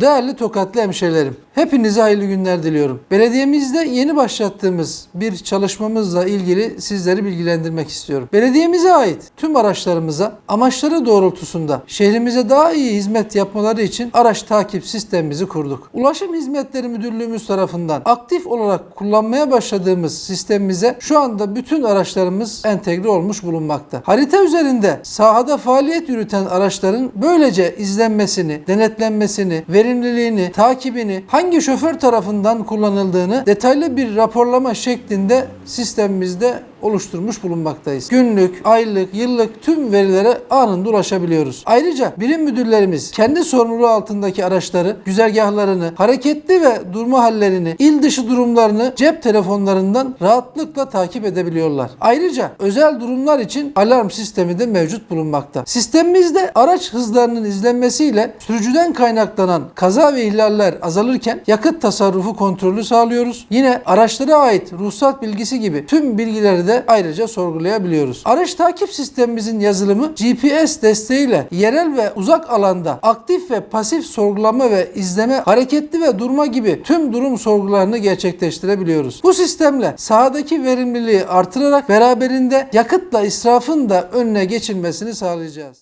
Değerli Tokatlı hemşehrilerim, hepinize hayırlı günler diliyorum. Belediyemizde yeni başlattığımız bir çalışmamızla ilgili sizleri bilgilendirmek istiyorum. Belediyemize ait tüm araçlarımıza amaçları doğrultusunda şehrimize daha iyi hizmet yapmaları için araç takip sistemimizi kurduk. Ulaşım Hizmetleri Müdürlüğümüz tarafından aktif olarak kullanmaya başladığımız sistemimize şu anda bütün araçlarımız entegre olmuş bulunmakta. Harita üzerinde sahada faaliyet yürüten araçların böylece izlenmesini, denetlenmesini, verimliliğini, takibini, hangi şoför tarafından kullanıldığını detaylı bir raporlama şeklinde sistemimizde oluşturmuş bulunmaktayız. Günlük, aylık, yıllık tüm verilere anında ulaşabiliyoruz. Ayrıca birim müdürlerimiz kendi sorumluluğu altındaki araçları, güzergahlarını, hareketli ve durma hallerini, il dışı durumlarını cep telefonlarından rahatlıkla takip edebiliyorlar. Ayrıca özel durumlar için alarm sistemi de mevcut bulunmakta. Sistemimizde araç hızlarının izlenmesiyle sürücüden kaynaklanan kaza ve ihlaller azalırken yakıt tasarrufu kontrolü sağlıyoruz. Yine araçlara ait ruhsat bilgisi gibi tüm bilgileri de ayrıca sorgulayabiliyoruz. Araç takip sistemimizin yazılımı GPS desteğiyle yerel ve uzak alanda aktif ve pasif sorgulama ve izleme, hareketli ve durma gibi tüm durum sorgularını gerçekleştirebiliyoruz. Bu sistemle sahadaki verimliliği artırarak beraberinde yakıtla israfın da önüne geçilmesini sağlayacağız.